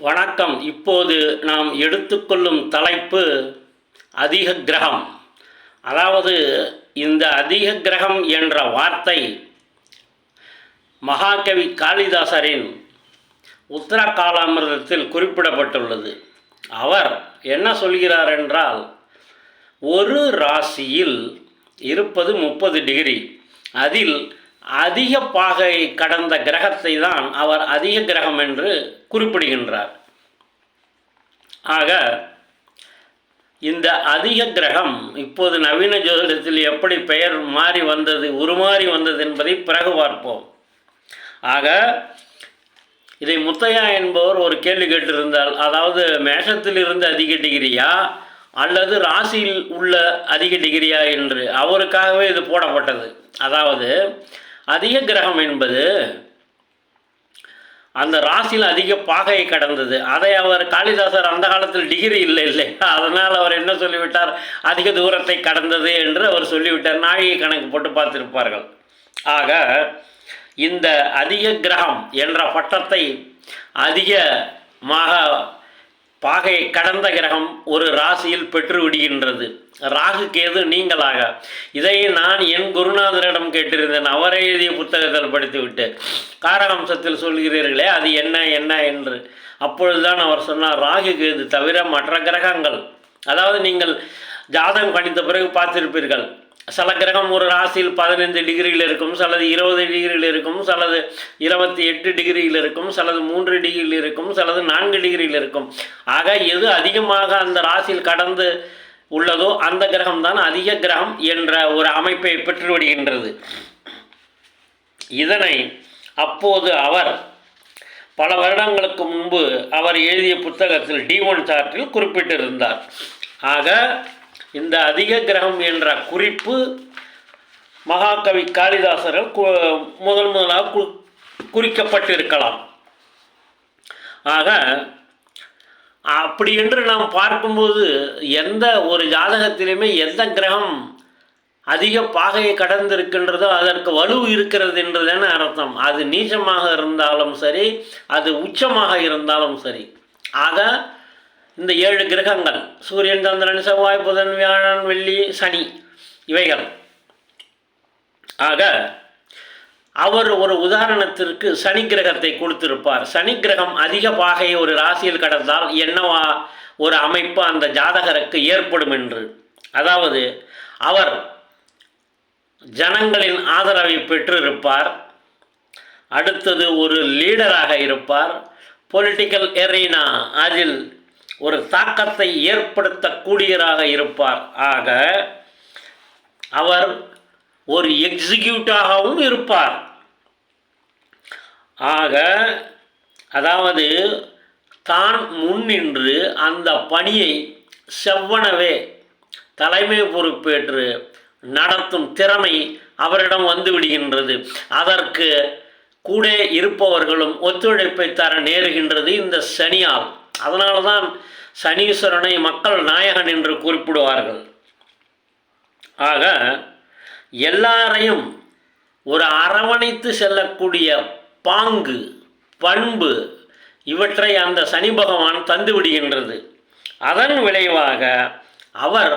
வணக்கம். இப்போது நாம் எடுத்துக்கொள்ளும் தலைப்பு அதிக கிரகம். அதாவது இந்த அதிக கிரகம் என்ற வார்த்தை மகாகவி காளிதாசரின் உத்தர காலாமிரதத்தில் குறிப்பிடப்பட்டுள்ளது. அவர் என்ன சொல்கிறார் என்றால் ஒரு ராசியில் இருப்பது முப்பது டிகிரி அதில் அதிக பாகை கடந்த கிரகத்தை தான் அவர் அதிக கிரகம் என்று குறிப்பிடுகின்றார். ஆக இந்த அதிக கிரகம் இப்போது நவீன ஜோதிடத்தில் எப்படி பெயர் மாறி வந்தது உருமாறி வந்தது என்பதை பிறகு பார்ப்போம். ஆக இதை முத்தையா என்பவர் ஒரு கேள்வி கேட்டிருந்தால் அதாவது மேஷத்தில் இருந்து அதிக டிகிரியா அல்லது ராசியில் உள்ள அதிக டிகிரியா என்று அவருக்காகவே இது போடப்பட்டது. அதாவது அதிக கிரகம் என்பது அந்த ராசியில் அதிக பாகையை கடந்தது. அதை அவர் காளிதாசர் அந்த காலத்தில் டிகிரி இல்லை இல்லை. அதனால் அவர் என்ன சொல்லிவிட்டார்? அதிக தூரத்தை கடந்தது என்று அவர் சொல்லிவிட்டார். நாழிகை கணக்கு போட்டு பார்த்திருப்பார்கள். ஆக இந்த அதிக கிரகம் என்ற பட்டத்தை அதிகமாக பாகையை கடந்த கிரகம் ஒரு ராசியில் பெற்று விடுகின்றது. ராகு கேது நீங்களாக. இதை நான் என் குருநாதரிடம் கேட்டிருந்தேன். அவரே எழுதிய புத்தகத்தில் படித்துவிட்டு. காரகம்சத்தில் சொல்கிறீர்களே அது என்ன என்ன என்று. அப்பொழுதுதான் அவர் சொன்னார் ராகு கேது தவிர மற்ற கிரகங்கள் அதாவது நீங்கள் ஜாதகம் கணித்த பிறகு பார்த்திருப்பீர்கள். சில கிரகம் ஒரு ராசியில் பதினைந்து டிகிரியில் இருக்கும் சிலது இருபது டிகிரியில் இருக்கும் சிலது இருபத்தி எட்டு டிகிரியில் இருக்கும் சிலது மூன்று டிகிரியில் இருக்கும் சிலது நான்கு டிகிரியில் இருக்கும். ஆக எது அதிகமாக அந்த ராசியில் கடந்து உள்ளதோ அந்த கிரகம் தான் அதிக கிரகம் என்ற ஒரு அமைப்பை பெற்று விடுகின்றது. இதனை அப்போது அவர் பல வருடங்களுக்கு முன்பு அவர் எழுதிய புத்தகத்தில் டி ஒன் சார்ட்டில் குறிப்பிட்டிருந்தார். ஆக இந்த அதிக கிரகம் என்ற குறிப்பு மகாகவி காளிதாசர்கள் கு- முதல் முதலாக கு குறிக்கப்பட்டிருக்கலாம். ஆக அப்படி என்று நாம் பார்க்கும்போது எந்த ஒரு ஜாதகத்திலுமே எந்த கிரகம் அதிக பாகையை கடந்திருக்கின்றதோ அதற்கு வலு இருக்கிறது என்றுதானே அர்த்தம். அது நீச்சமாக இருந்தாலும் சரி அது உச்சமாக இருந்தாலும் சரி. ஆக இந்த ஏழு கிரகங்கள் சூரியன் சந்திரன் செவ்வாய் புதன் வியாழன் வெள்ளி சனி இவைகள். ஆக அவர் ஒரு உதாரணத்திற்கு சனி கிரகத்தை கொடுத்திருப்பார். சனி கிரகம் அதிக பாகையை ஒரு ராசியில் கடந்தால் என்னவா ஒரு அமைப்பு அந்த ஜாதகருக்கு ஏற்படும் என்று? அதாவது அவர் ஜனங்களின் ஆதரவை பெற்றிருப்பார். அடுத்தது ஒரு லீடராக இருப்பார். பொலிட்டிக்கல் எரீனா அதில் ஒரு தாக்கத்தை ஏற்படுத்தக்கூடியவராக இருப்பார். ஆக அவர் ஒரு எக்ஸிக்யூட்டாகவும் இருப்பார். ஆக அதாவது தான் முன்னின்று அந்த பணியை செவ்வனவே தலைமை பொறுப்பேற்று நடத்தும் திறமை அவரிடம் வந்து விடுகின்றது. அதற்கு கூட இருப்பவர்களும் ஒத்துழைப்பை தர நேருகின்றது இந்த சனியால் அதனால தான் சனீஸ்வரனை மக்கள் நாயகன் என்று குறிப்பிடுவார்கள். ஆக எல்லாரையும் ஒரு அரவணைத்து செல்லக்கூடிய பாங்கு பண்பு இவற்றை அந்த சனி பகவான் தந்து விடுகின்றது. அதன் விளைவாக அவர்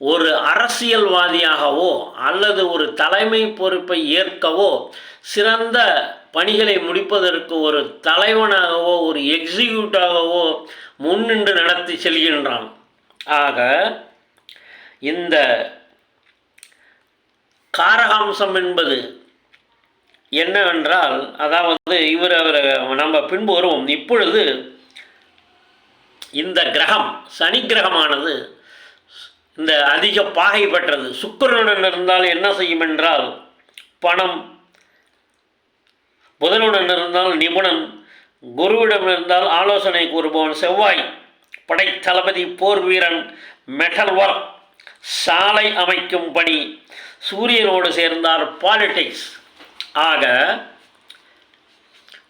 ஒரு அரசியல்வாதியாகவோ அல்லது ஒரு தலைமை பொறுப்பை ஏற்கவோ சிறந்த பணிகளை முடிப்பதற்கு ஒரு தலைவனாகவோ ஒரு எக்ஸிக்யூட்டாகவோ முன்னின்று நடத்தி செல்கின்றான். ஆக இந்த காரகாம்சம் என்பது என்னவென்றால் அதாவது இவர் அவரை நம்ம பின்பு வருவோம். இப்பொழுது இந்த கிரகம் சனி கிரகமானது இந்த அதிக பாகை பெற்றது. சுக்கிரனுடன் இருந்தால் என்ன செய்யும் என்றால் பணம் புதனுடன் இருந்தால் நிபுணன் குருவிடம் இருந்தால் ஆலோசனை கூறுபவன் செவ்வாய் படைத்தளபதி தளபதி போர் வீரன் மெட்டல் ஒர்க் சாலை அமைக்கும் பணி சூரியனோடு சேர்ந்தார் பாலிடிக்ஸ் ஆக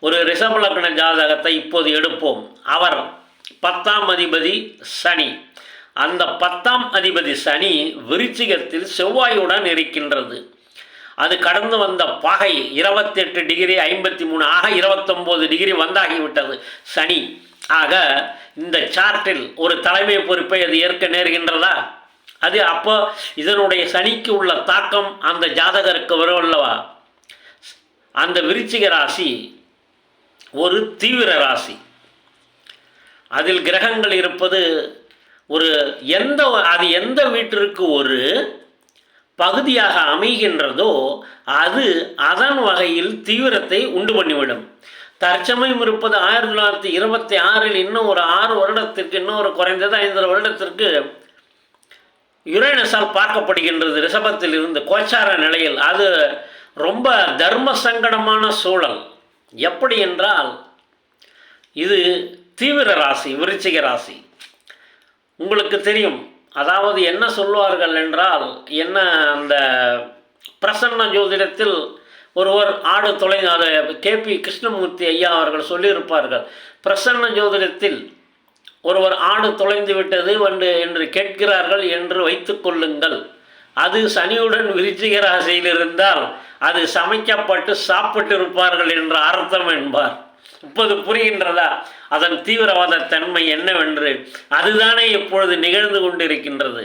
ஒரு ரிஷப ஜாதகத்தை இப்போது எடுப்போம். அவர் பத்தாம் அதிபதி சனி. அந்த பத்தாம் அதிபதி சனி விருச்சிகத்தில் செவ்வாயுடன் இருக்கின்றது. அது கடந்து வந்த பகை இருபத்தெட்டு டிகிரி ஐம்பத்தி மூணு ஆக இருபத்தொம்போது டிகிரி வந்தாகிவிட்டது. சனி ஆக இந்த சார்ட்டில் ஒரு தலைமை பொறுப்பை அது ஏற்க நேர்கின்றதா? அது அப்போ இதனுடைய சனிக்கு உள்ள தாக்கம் அந்த ஜாதகருக்கு வரும் அல்லவா? அந்த விருச்சிக ராசி ஒரு தீவிர ராசி. அதில் கிரகங்கள் இருப்பது ஒரு எந்த அது எந்த வீட்டிற்கு ஒரு பகுதியாக அமைகின்றதோ அது அதன் வகையில் தீவிரத்தை உண்டு பண்ணிவிடும். தற்சமயம் இருப்பது ஆயிரத்தி தொள்ளாயிரத்தி இருபத்தி ஆறில் இன்னும் ஒரு ஆறு வருடத்திற்கு இன்னும் ஒரு குறைந்தது ஐந்து வருடத்திற்கு யுரேனஸால் பார்க்கப்படுகின்றது ரிஷபத்தில் இருந்து கோச்சார நிலையில். அது ரொம்ப தர்ம சங்கடமான சூழல். எப்படி என்றால் இது தீவிர ராசி விருச்சிக ராசி. உங்களுக்கு தெரியும் அதாவது என்ன சொல்வார்கள் என்றால் என்ன அந்த பிரசன்ன ஜோதிடத்தில் ஒருவர் ஆடு தொலை அதை கேபி கிருஷ்ணமூர்த்தி ஐயா அவர்கள் சொல்லியிருப்பார்கள் பிரசன்ன ஜோதிடத்தில் ஒருவர் ஆடு தொலைந்து விட்டது வந்து என்று கேட்கிறார்கள் என்று வைத்துக்கொள்ளுங்கள் அது சனியுடன் விருச்சிக ராசியில் இருந்தால் அது சமைக்கப்பட்டு சாப்பிட்டு இருப்பார்கள் என்ற அர்த்தம் என்பார். இப்போது புரிகின்றதா? அதன் தீவிரவாத தன்மை என்னவென்று? அதுதானே இப்பொழுது நிகழ்ந்து கொண்டிருக்கின்றது.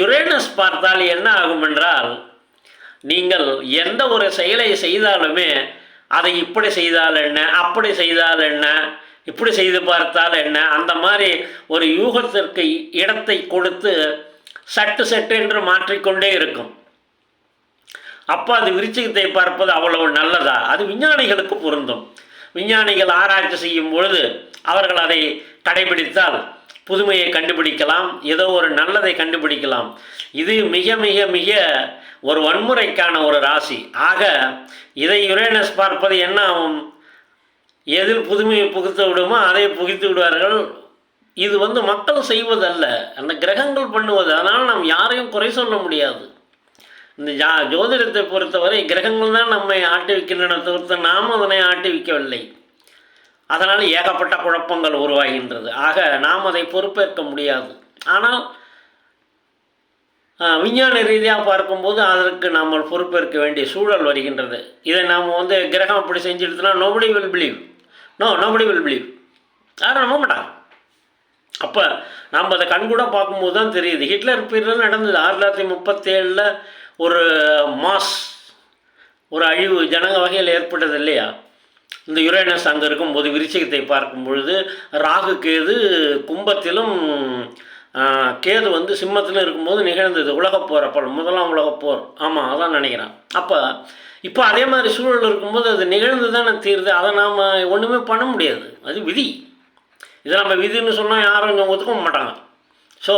யுரேனஸ் பார்த்தால் என்ன ஆகும் என்றால் நீங்கள் எந்த ஒரு செயலை செய்தாலுமே அதை இப்படி செய்தால் என்ன அப்படி செய்தால் என்ன இப்படி செய்து பார்த்தால் என்ன அந்த மாதிரி ஒரு யூகத்திற்கு இடத்தை கொடுத்து சட்டு சட்டு என்று மாற்றிக்கொண்டே இருக்கும். அப்போ அது விருச்சிகத்தை பார்ப்பது அவ்வளவு நல்லதா? அது விஞ்ஞானிகளுக்கு பொருந்தும். விஞ்ஞானிகள் ஆராய்ச்சி செய்யும் பொழுது அவர்கள் அதை கடைபிடித்தால் புதுமையை கண்டுபிடிக்கலாம் ஏதோ ஒரு நல்லதை கண்டுபிடிக்கலாம். இது மிக மிக மிக ஒரு வன்முறைக்கான ஒரு ராசி. ஆக இதை யுரேனஸ் பார்ப்பது என்ன ஆகும்? எதில் புதுமையை புகுத்து விடுமோ அதை புகுத்து விடுவார்கள். இது வந்து மக்கள் செய்வதல்ல. அந்த கிரகங்கள் பண்ணுவது. அதனால் நாம் யாரையும் குறை சொல்ல முடியாது. இந்த ஜா ஜோதிடத்தை பொறுத்தவரை கிரகங்கள் தான் நம்மை ஆட்டி வைக்கின்றன தவிர்த்து நாம் அதனை ஆட்டி வைக்கவில்லை அதனால் ஏகப்பட்ட குழப்பங்கள் உருவாகின்றது. ஆக நாம் அதை பொறுப்பேற்க முடியாது. ஆனால் விஞ்ஞான ரீதியாக பார்க்கும்போது அதற்கு நாம் பொறுப்பேற்க வேண்டிய சூழல் வருகின்றது. இதை நாம் வந்து கிரகம் அப்படி செஞ்சுடுத்துனா nobody will believe no nobody will believe யாரும் நம்ப மாட்டாங்க. அப்போ நாம் அதை கண்கூட பார்க்கும்போது தான் தெரியுது. ஹிட்லர் பீரியடில் நடந்தது ஆயிரத்தி தொள்ளாயிரத்தி முப்பத்தேழில் ஒரு மாஸ் ஒரு அழிவு ஜனங்க வகையில் ஏற்பட்டது இல்லையா? இந்த யுரேனஸ் அங்கே இருக்கும்போது விருச்சிகத்தை பார்க்கும் பொழுது ராகு கேது கும்பத்திலும் கேது வந்து சிம்மத்திலும் இருக்கும்போது நிகழ்ந்தது. உலகப்போர் அப்போ முதலாம் உலகப்போர் ஆமாம் அதான் நினைக்கிறேன். அப்போ இப்போ அதே மாதிரி சூழல் இருக்கும்போது அது நிகழ்ந்து தானே தீருது. அதை நாம் ஒன்றுமே பண்ண முடியாது. அது விதி. இதை நம்ம விதின்னு சொன்னால் யாரும் இங்கே ஒத்துக்க மாட்டாங்க. ஸோ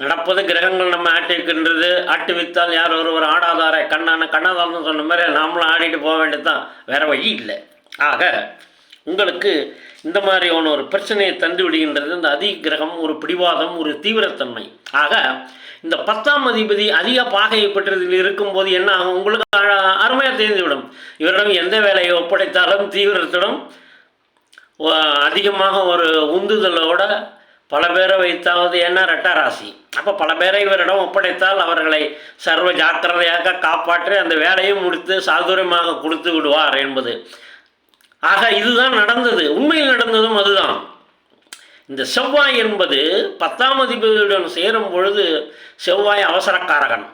நடப்பது கிரகங்கள் நம்ம ஆட்டி வைக்கின்றது ஆட்டி வைத்தால் யார் ஒருவர் ஆடாதார? கண்ணான கண்ணாதாரன்னு சொன்ன மாதிரி நாமளும் ஆடிட்டு போக வேண்டியது தான் வேறு வழி இல்லை. ஆக உங்களுக்கு இந்த மாதிரியான ஒரு பிரச்சனையை தந்து விடுகின்றது இந்த அதி கிரகம் ஒரு பிடிவாதம் ஒரு தீவிரத்தன்மை. ஆக இந்த பத்தாம் அதிபதி அதிக பாகையை பெற்றதில் இருக்கும்போது என்ன ஆகும்? உங்களுக்கு அருமையாக தெரிந்துவிடும். இவரிடம் எந்த வேலையை ஒப்படைத்தாலும் தீவிரத்துடன் அதிகமாக ஒரு உந்துதலோட பல பேரை வைத்தாவது என்ன? ரெட்டராசி அப்போ பல பேரை இவரிடம் ஒப்படைத்தால் அவர்களை சர்வ ஜாக்கிரதையாக காப்பாற்றி அந்த வேலையும் முடித்து சாதுரியமாக கொடுத்து விடுவார் என்பது. ஆக இதுதான் நடந்தது. உண்மையில் நடந்ததும் அதுதான். இந்த செவ்வாய் என்பது பத்தாம் அதிபதியுடன் சேரும் பொழுது செவ்வாய் அவசரக்காரகன்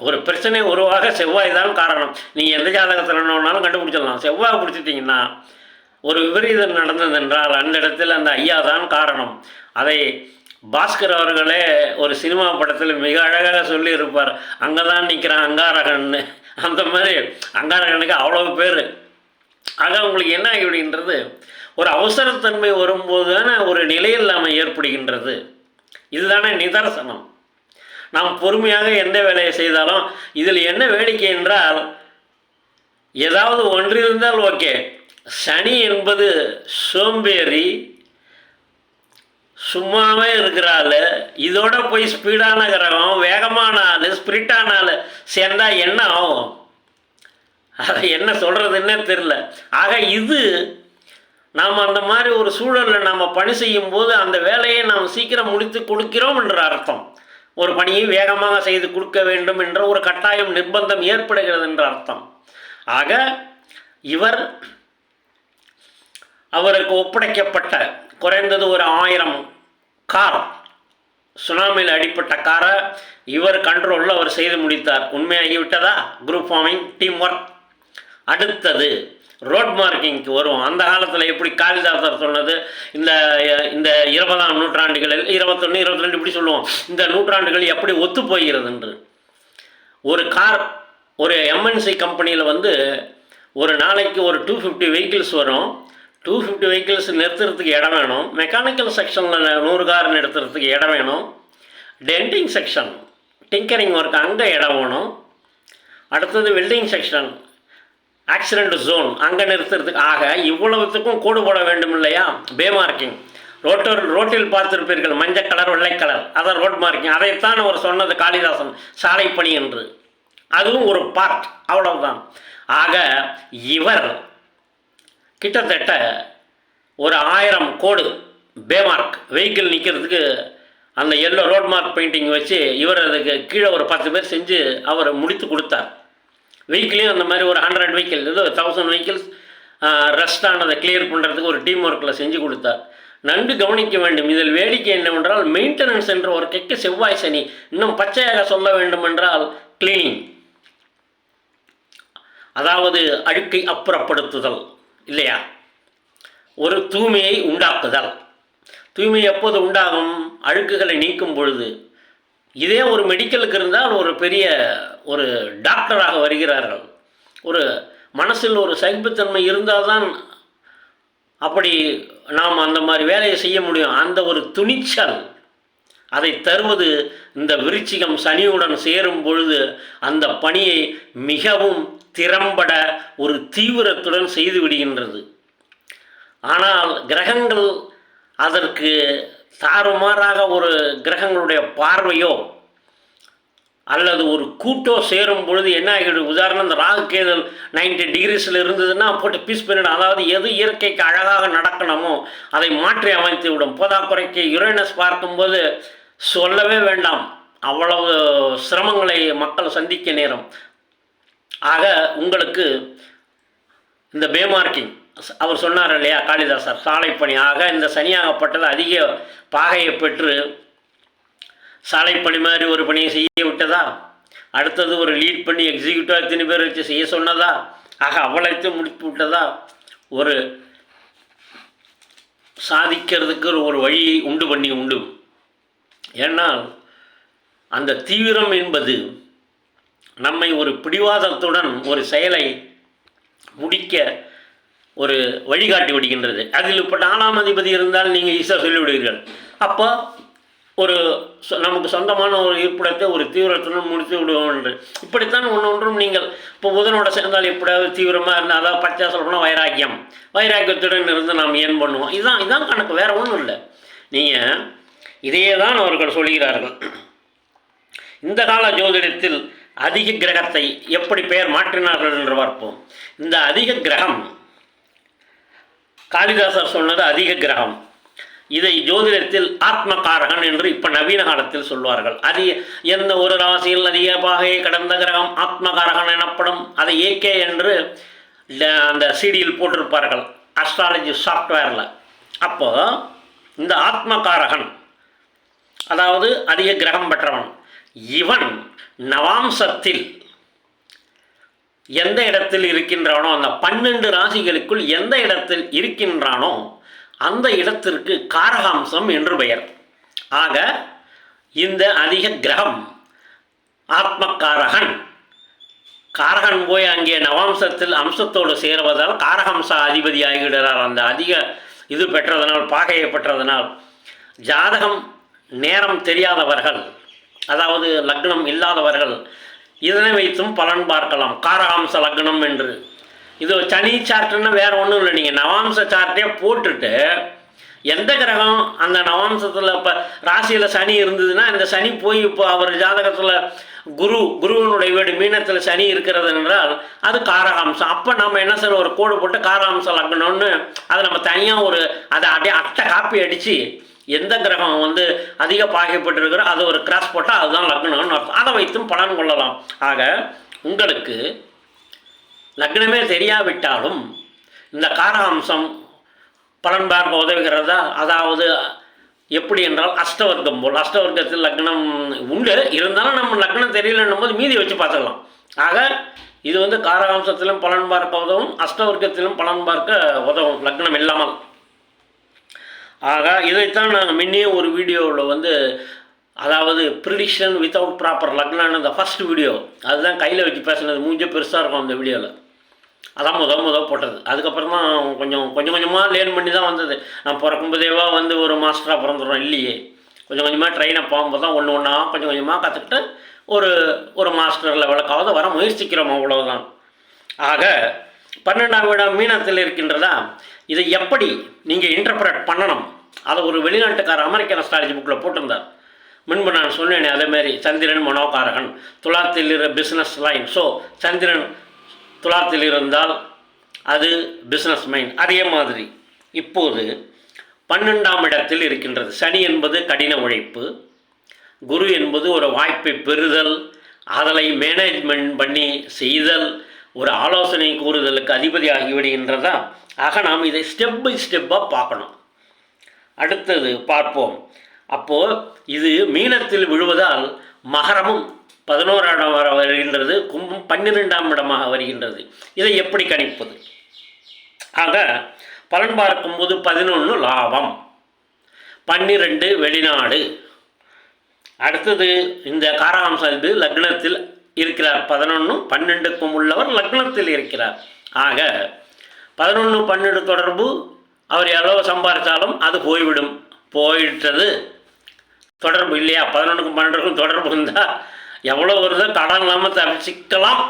ஒரு பிரச்சனை உருவாக செவ்வாய் தான் காரணம். நீங்கள் எந்த ஜாதகத்தில் வேணும்னாலும் கண்டுபிடிச்சிடலாம். செவ்வாய் பிடிச்சிட்டிங்கன்னா ஒரு விபரீதம் நடந்தது என்றால் அந்த இடத்தில் அந்த ஐயா தான் காரணம். அதை பாஸ்கர் அவர்களே ஒரு சினிமா படத்தில் மிக அழகாக சொல்லியிருப்பார். அங்கே தான் நிற்கிறான் அங்காரகன்னு. அந்த மாதிரி அங்காரகனுக்கு அவ்வளோ பேர். ஆக உங்களுக்கு என்ன ஆகிவிடுகின்றது? ஒரு அவசரத்தன்மை வரும்போது தானே ஒரு நிலையில்லாமை ஏற்படுகின்றது. இதுதானே நிதர்சனம். நாம் பொறுமையாக எந்த வேலையை செய்தாலும் இதில் என்ன வேடிக்கை என்றால் ஏதாவது ஒன்றிருந்தால் ஓகே. சனி என்பது சோம்பேறி சும்மாவே இருக்கிற ஆள் இதோட போய் ஸ்பீடான கிரகம் வேகமான ஆள் ஸ்பிரிட்டான ஆள். சேர்ந்தா என்ன ஆகும்? அதை என்ன சொல்கிறதுன்னே தெரில ஆக இது நாம் அந்த மாதிரி ஒரு சூழலில் நாம் பணி செய்யும் போது அந்த வேலையை நாம் சீக்கிரம் முடித்து கொடுக்கிறோம் என்ற அர்த்தம். ஒரு பணியை வேகமாக செய்து கொடுக்க வேண்டும் என்ற ஒரு கட்டாயம் நிர்பந்தம் ஏற்படுகிறது என்ற அர்த்தம். ஆக இவர் அவருக்கு ஒப்படைக்கப்பட்ட குறைந்தது ஒரு ஆயிரம் கார். சுனாமியில் அடிப்பட்ட காரை இவர் கண்ட்ரோலில் அவர் செய்து முடித்தார். உண்மையாகிவிட்டதா குரூப் ஃபார்மிங் டீம் ஒர்க் அடுத்தது ரோட் மார்க்கிங்க்கு வரும். அந்த காலத்தில் எப்படி காளிதாசர் சொன்னது? இந்த இந்த இருபதாம் நூற்றாண்டுகளில் இருபத்தொன்று இருபத்தி ரெண்டு இப்படி சொல்லுவோம். இந்த நூற்றாண்டுகள் எப்படி ஒத்து போகிறது என்று. ஒரு கார் ஒரு எம்என்சி கம்பெனியில் வந்து ஒரு நாளைக்கு ஒரு டூ ஃபிஃப்டி வெஹிக்கிள்ஸ் வரும். டூ ஃபிஃப்டி வெஹிக்கிள்ஸ் நிறுத்துறதுக்கு இடம் வேணும். மெக்கானிக்கல் செக்ஷனில் நூறு கார் நிறுத்துறதுக்கு இடம் வேணும். டென்டிங் செக்ஷன் டிங்கரிங் ஒர்க் அங்கே இடம் வேணும். அடுத்தது வெல்டிங் செக்ஷன் ஆக்சிடெண்ட் ஜோன் அங்கே நிறுத்துறதுக்கு. ஆக இவ்வளவுத்துக்கும் கூடு போட வேண்டும் இல்லையா? பே மார்க்கிங் ரோட்டோர் ரோட்டில் பார்த்திருப்பீர்கள் மஞ்சள் கலர் வெள்ளை கலர் அதான் ரோட் மார்க்கிங் அதைத்தான் அவர் சொன்னது காளிதாசன் சாலை பணி என்று. அதுவும் ஒரு பார்ட் அவ்வளவுதான். ஆக இவர் கிட்டத்தட்ட ஒரு ஆயிரம் கோடு பேமார்க் வெஹிக்கிள் நிற்கிறதுக்கு அந்த எல்லோ ரோட் மார்க் பெயிண்டிங் வச்சு இவர் அதுக்கு கீழே ஒரு பத்து பேர் செஞ்சு அவர் முடித்து கொடுத்தார். வெஹிக்கிளையும் அந்த மாதிரி ஒரு ஹண்ட்ரட் வெஹிக்கிள் ஏதோ தௌசண்ட் வெஹிக்கிள்ஸ் ரெஸ்ட் ஆனதை கிளியர் பண்ணுறதுக்கு ஒரு டீம் ஒர்க்கில் செஞ்சு கொடுத்தார். நன்கு கவனிக்க வேண்டும். இதில் வேடிக்கை என்னவென்றால் மெயின்டெனன்ஸ் என்ற ஒரு கெக்க செவ்வாய் சனி இன்னும் பச்சையாக சொல்ல வேண்டுமென்றால் கிளீனிங் அதாவது அழுக்கை அப்புறப்படுத்துதல். இல்லையா? ஒரு தூய்மையை உண்டாக்குதல். தூய்மை எப்போது உண்டாகும்? அழுக்குகளை நீக்கும் பொழுது. இதே ஒரு மெடிக்கலுக்கு இருந்தால் ஒரு பெரிய ஒரு டாக்டராக வருகிறார்கள். ஒரு மனசில் ஒரு சகிப்புத்தன்மை இருந்தால் தான் அப்படி நாம் அந்த மாதிரி வேலையை செய்ய முடியும். அந்த ஒரு துணிச்சல் அதை தருவது இந்த விருச்சிகம் சனியுடன் சேரும் பொழுது அந்த பணியை மிகவும் திறம்பட ஒரு தீவிரத்துடன் செய்து விடுகின்றது. ஆனால் கிரகங்கள் அதற்கு தாறுமாறாக ஒரு கிரகங்களுடைய பார்வையோ அல்லது ஒரு கூட்டோ சேரும் பொழுது என்ன ஆகிடும் உதாரணம் இந்த ராகு கேதல் நைன்டி டிகிரிஸில் இருந்ததுன்னா போட்டு பீஸ் பண்ணிடும் அதாவது எது இயற்கைக்கு அழகாக நடக்கணுமோ அதை மாற்றி அமைத்து விடும் போதாக்குறைக்கு யுரேனஸ் பார்க்கும்போது சொல்லவே வேண்டாம். அவ்வளவு சிரமங்களை மக்கள் சந்திக்க நேரம். ஆக உங்களுக்கு இந்த பேமார்க்கிங் அவர் சொன்னார் இல்லையா காளிதாசர் சாலைப்பணி ஆக இந்த சனியாகப்பட்டது அதிக பாகையை பெற்று சாலை பணி மாதிரி ஒரு பணியை செய்ய விட்டதா? அடுத்தது ஒரு லீட் பண்ணி எக்ஸிக்யூட்டிவ் எத்தனை பேர் வச்சு செய்ய சொன்னதா? ஆக அவ்வளோத்தையும் முடித்து விட்டதா? ஒரு சாதிக்கிறதுக்கு ஒரு வழியை உண்டு பண்ணி உண்டு. ஏன்னால் அந்த தீவிரம் என்பது நம்மை ஒரு பிடிவாதத்துடன் ஒரு செயலை முடிக்க ஒரு வழிகாட்டி விடுகின்றது. அதில் இப்போ நாலாம் அதிபதி இருந்தால் நீங்கள் ஈஸியாக சொல்லிவிடுவீர்கள். அப்போ ஒரு நமக்கு சொந்தமான ஒரு இருப்பிடத்தை ஒரு தீவிரத்துடன் முடித்து விடுவோம் என்று. இப்படித்தான் ஒன்று ஒன்றும் நீங்கள் இப்போ புதனோட சேர்ந்தால் எப்படியாவது தீவிரமாக இருந்தால் அதாவது பச்சை சொல்லணும்னா வைராக்கியம். வைராக்கியத்துடன் இருந்து நாம் ஏன் பண்ணுவோம்? இதுதான் இதுதான் கணக்கு வேறு ஒன்றும் இல்லை. நீங்கள் இதையே தான் அவர்கள் சொல்கிறார்கள். இந்த கால ஜோதிடத்தில் அதிக கிரகத்தை எப்படி பெயர் மாற்றினார்கள் என்று பார்ப்போம். இந்த அதிக கிரகம் காளிதாசர் சொன்னது அதிக கிரகம். இதை ஜோதிடத்தில் ஆத்மகாரகன் என்று இப்போ நவீன காலத்தில் சொல்வார்கள். அது எந்த ஒரு ராசியில் அதிக பாகையை கடந்த கிரகம் ஆத்மகாரகன் எனப்படும் அதை ஏகே என்று அந்த சீடியில் போட்டிருப்பார்கள். அஸ்ட்ராலஜி சாஃப்ட்வேரில் அப்போ இந்த ஆத்மகாரகன் அதாவது அதிக கிரகம் பெற்றவன். இவன் நவாம்சத்தில் எந்த இடத்தில் இருக்கின்றானோ அந்த பன்னெண்டு ராசிகளுக்குள் எந்த இடத்தில் இருக்கின்றானோ அந்த இடத்திற்கு காரகாம்சம் என்று பெயர். ஆக இந்த அதிக கிரகம் ஆத்மக்காரகன். காரகன் போய் அங்கே நவாம்சத்தில் அம்சத்தோடு சேருவதால் காரகம்ச அதிபதி ஆகிவிடுகிறார். அந்த அதிக இது பெற்றதனால் பாகையை பெற்றதனால் ஜாதகம் நேரம் தெரியாதவர்கள் அதாவது லக்னம் இல்லாதவர்கள் இதனை வைத்தும் பலன் பார்க்கலாம். காரகாம்ச லக்னம் என்று. இது சனி சார்ட்டுன்னா வேறு ஒன்றும் இல்லை. நீங்கள் நவாம்ச சார்ட்டே போட்டுட்டு எந்த கிரகம் அந்த நவாம்சத்தில் இப்போ ராசியில் சனி இருந்ததுன்னா இந்த சனி போய் இப்போ அவர் ஜாதகத்தில் குரு குருவினுடைய வீடு மீனத்தில் சனி இருக்கிறது என்றால் அது காரகாம்சம் அப்போ நம்ம என்ன சார் ஒரு கோடு போட்டு காரகாம்சம் லக்னம்னு அதை நம்ம தனியாக ஒரு அதை அப்படியே அட்டை காப்பி அடித்து எந்த கிரகம் வந்து அதிக பாகைப்பட்டிருக்கிறோ அதை ஒரு கிராஸ் போட்டால் அதுதான் லக்னம்னு அர்த்தம். அதை வைத்தும் பலன் கொள்ளலாம். ஆக உங்களுக்கு லக்னமே தெரியாவிட்டாலும் இந்த காரகாம்சம் பலன் பார்க்க உதவுகிறதா? அதாவது எப்படி என்றால் அஷ்டவர்க்கம் போல். அஷ்டவர்க்கத்தில் லக்னம் உண்டு. இருந்தாலும் நம்ம லக்னம் தெரியலன்னும் போது மீதி வச்சு பார்த்துக்கலாம் ஆக இது வந்து காரகாம்சத்திலும் பலன் பார்க்க உதவும் அஷ்டவர்க்கத்திலும் பலன் பார்க்க உதவும் லக்னம் இல்லாமல். ஆக இதைத்தான் நாங்கள் முன்னே ஒரு வீடியோவில் வந்து அதாவது ப்ரிடிக்ஷன் வித்தவுட் ப்ராப்பர் லக்னான அந்த ஃபர்ஸ்ட் வீடியோ அதுதான் கையில் வச்சு பேசினது. மூஞ்ச பெருசாக இருக்கும் அந்த வீடியோவில் அதான் முத முத போட்டது. அதுக்கப்புறம் தான் கொஞ்சம் கொஞ்சம் கொஞ்சமாக லேர்ன் பண்ணி தான் வந்தது. நான் பிறக்கும்போதேவா வந்து ஒரு மாஸ்டராக பிறந்துடுறோம். இல்லையே. கொஞ்சம் கொஞ்சமாக ட்ரெயினை போகும்போது தான் ஒன்று ஒன்றா கொஞ்சம் கொஞ்சமாக கற்றுக்கிட்டு ஒரு ஒரு மாஸ்டர் லெவலுக்காவது வர முயற்சிக்கிறோம் அவ்வளோதான் ஆக பன்னெண்டாம் வீடம் மீனத்தில் இருக்கின்றதா? இதை எப்படி நீங்கள் இன்டர்பிரட் பண்ணணும்? அதை ஒரு வெளிநாட்டுக்கார அமெரிக்கன் அஸ்ட்ராலஜி புக்கில் போட்டிருந்தார். முன்பு நான் சொன்னேனே அதேமாரி சந்திரன் மனோகாரகன் துலாத்தில் இரு பிஸ்னஸ் லைன் ஸோ சந்திரன் துலாத்தில் இருந்தால் அது பிஸ்னஸ் மைண்ட் அதே மாதிரி இப்போது பன்னெண்டாம் இடத்தில் இருக்கின்றது. சனி என்பது கடின உழைப்பு. குரு என்பது ஒரு வாய்ப்பை பெறுதல் அதனை மேனேஜ்மெண்ட் பண்ணி செய்தல் ஒரு ஆலோசனை கூறுதலுக்கு அதிபதி ஆகிவிடுகின்றதா ஆக நாம் இதை ஸ்டெப் பை ஸ்டெப்பாக பார்க்கணும். அடுத்தது பார்ப்போம். அப்போது இது மீனத்தில் விழுவதால் மகரமும் பதினோராம் வர வருகின்றது கும்பம் பன்னிரெண்டாம் இடமாக வருகின்றது. இதை எப்படி கணிப்பது? ஆக பலன் பார்க்கும்போது பதினொன்று லாபம் பன்னிரெண்டு வெளிநாடு. அடுத்தது இந்த காராம்சம் இது லக்னத்தில் இருக்கிறார். பதினொன்றும் பன்னெண்டுக்கும் உள்ளவர் லக்னத்தில் இருக்கிறார். ஆக பதினொன்று பன்னெண்டு தொடர்பு அவர் எவ்வளோ சம்பாதிச்சாலும் அது போய்விடும். போயிட்டது தொடர்பு இல்லையா? பதினொன்றுக்கும் பன்னெண்டுக்கும் தொடர்பு இருந்தால் எவ்வளோ வருதோ கடன் இல்லாமல் தப்பிச்சிக்கலாம்.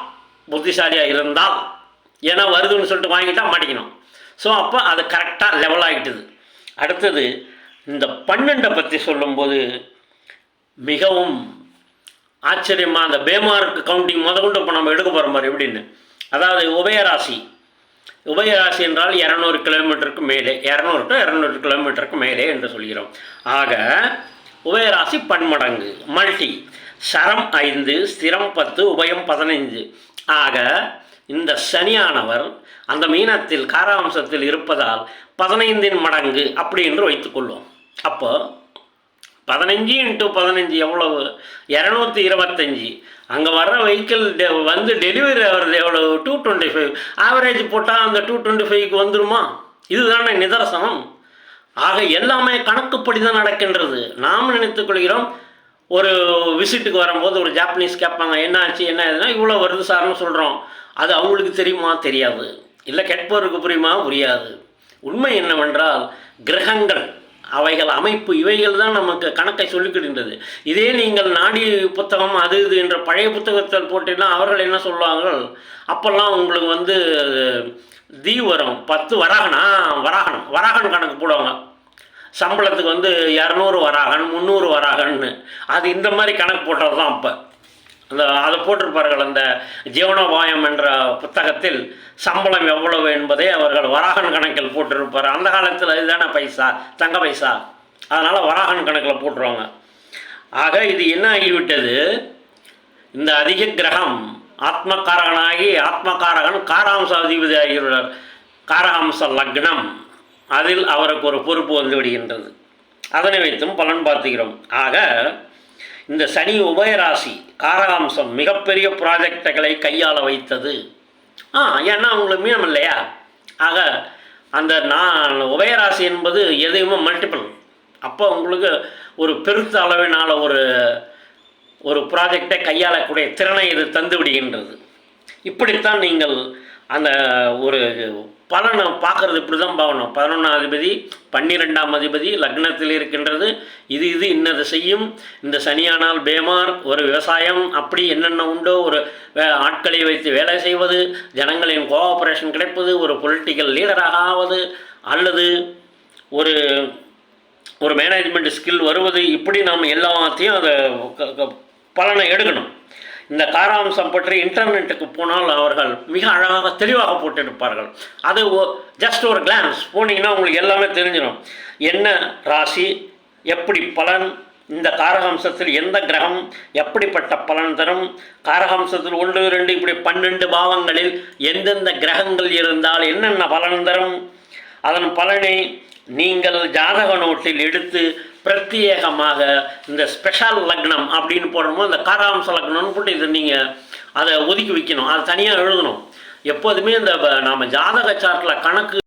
புத்திசாலியாக இருந்தால் ஏன்னா வருதுன்னு சொல்லிட்டு வாங்கிட்டா மாட்டிக்கணும். ஸோ அப்போ அது கரெக்டாக லெவல் ஆகிட்டுது. அடுத்தது இந்த பன்னெண்டை பற்றி சொல்லும்போது மிகவும் ஆச்சரியமாக அந்த பேமார்க் கவுண்டிங் முதல் கொண்டு இப்போ நம்ம எடுக்க போகிற மாதிரி எப்படின்னு? அதாவது உபயராசி. உபயராசி என்றால் இரநூறு கிலோமீட்டருக்கு மேலே. இரநூறு டு இரநூறு கிலோமீட்டருக்கு மேலே என்று சொல்கிறோம். ஆக உபயராசி பன்மடங்கு மல்டி சரம் ஐந்து ஸ்திரம் பத்து உபயம் பதினைந்து. ஆக இந்த சனியானவர் அந்த மீனத்தில் காராம்சத்தில் இருப்பதால் பதினைந்தின் மடங்கு அப்படி என்று வைத்துக்கொள்வோம் அப்போ பதினஞ்சு இன்ட்டு பதினஞ்சு எவ்வளவு? இரநூத்தி இருபத்தஞ்சி. அங்கே வர்ற வெஹிக்கிள் டெ வந்து டெலிவரி ஆகிறது எவ்வளோ டூ டுவெண்ட்டி ஃபைவ் ஆவரேஜ் போட்டால் அந்த டூ டுவெண்ட்டி ஃபைவ்க்கு வந்துருமா? இதுதானே நிதர்சனம். ஆக எல்லாமே கணக்குப்படி தான் நடக்கின்றது. நாம் நினைத்துக் கொள்கிறோம் ஒரு விசிட்டுக்கு வரும்போது ஒரு ஜாப்பனீஸ் கேட்பாங்க என்ன ஆச்சு? என்ன இதுனா இவ்வளோ வருது சார்னு சொல்கிறோம் அது அவங்களுக்கு தெரியுமா? தெரியாது. இல்லை கேட்பவருக்கு புரியுமா? புரியாது. உண்மை என்னவென்றால் கிரகங்கள் அவைகள் அமைப்பு இவைகள் தான் நமக்கு கணக்கை சொல்லிக்கிடுகின்றது. இதே நீங்கள் நாடி புத்தகம் அது இது என்ற பழைய புத்தகத்தில் போட்டீங்கன்னா அவர்கள் என்ன சொல்லுவார்கள்? அப்போல்லாம் உங்களுக்கு வந்து தீ வரும். பத்து வராகனா? வராகனம். வராகன் கணக்கு போடுவாங்க. சம்பளத்துக்கு வந்து இரநூறு வராகன் முந்நூறு வராகன்னு. அது இந்த மாதிரி கணக்கு போட்டது தான் அப்போ. அந்த அதை போட்டிருப்பார்கள் அந்த ஜீவனோபாயம் என்ற புத்தகத்தில் சம்பளம் எவ்வளவு என்பதை அவர்கள் வராகன் கணக்கில் போட்டிருப்பார். அந்த காலத்தில் இதுதானே பைசா தங்க பைசா? அதனால் வராகன் கணக்கில் போட்டுருவாங்க. ஆக இது என்ன ஆகிவிட்டது? இந்த அதிக கிரகம் ஆத்மகாரகனாகி ஆத்மகாரகன் காராம்ச அதிபதி ஆகியுள்ளார் காரகாம்ச லக்னம். அதில் அவருக்கு ஒரு பொறுப்பு வந்து விடுகின்றது. அதனை வைத்தும் பலன் பார்த்துக்கிறோம். ஆக இந்த சனி உபயராசி காரகாம்சம் மிகப்பெரிய ப்ராஜெக்டுகளை கையாள வைத்தது. ஆ ஏன்னா அவங்களுக்கு மீனம் இல்லையா ஆக அந்த நான் உபயராசி என்பது எதையுமே மல்டிபிள் அப்போ உங்களுக்கு ஒரு பெருத்த அளவினால் ஒரு ஒரு ப்ராஜெக்டை கையாளக்கூடிய திறனை இது தந்து விடுகின்றது இப்படித்தான் நீங்கள் அந்த ஒரு பலனை பார்க்குறது இப்படி தான் பார்க்கணும் பதினொன்றாம் அதிபதி பன்னிரெண்டாம் அதிபதி லக்னத்தில் இருக்கின்றது. இது இது இன்னது செய்யும். இந்த சனியானால் பேமார் ஒரு விவசாயம் அப்படி என்னென்ன உண்டோ ஒரு வே- ஆட்களை வைத்து வேலை செய்வது ஜனங்களின் கோஆபரேஷன் கிடைப்பது ஒரு பொலிட்டிக்கல் லீடராக ஆவது அல்லது ஒரு ஒரு மேனேஜ்மெண்ட் ஸ்கில் வருவது இப்படி நாம் எல்லாத்தையும் அதை பலனை எடுக்கணும். இந்த காராம்சம் பற்றி இன்டர்நெட்டுக்கு போனால் அவர்கள் மிக அழகாக தெளிவாக போட்டிருப்பார்கள். அது ஜஸ்ட் ஒரு கிளான்ஸ் போனீங்கன்னா உங்களுக்கு எல்லாமே தெரிஞ்சிடும். என்ன ராசி எப்படி பலன் இந்த காரகம்சத்தில் எந்த கிரகம் எப்படிப்பட்ட பலன் தரும்? காரகம்சத்தில் ஒன்று ரெண்டு இப்படி பன்னெண்டு பாவங்களில் எந்தெந்த கிரகங்கள் இருந்தால் என்னென்ன பலன் தரும்? அதன் பலனை நீங்கள் ஜாதக நோட்டில் எடுத்து பிரத்யேகமாக இந்த ஸ்பெஷல் லக்னம் அப்படின்னு போடும்போது இந்த காராம்ச லக்னம்னு போட்டு இதை நீங்கள் அதை ஒதுக்கி வைக்கணும். அதை தனியாக எழுதணும். எப்போதுமே இந்த நாம் ஜாதக சார்ட்டில் கணக்கு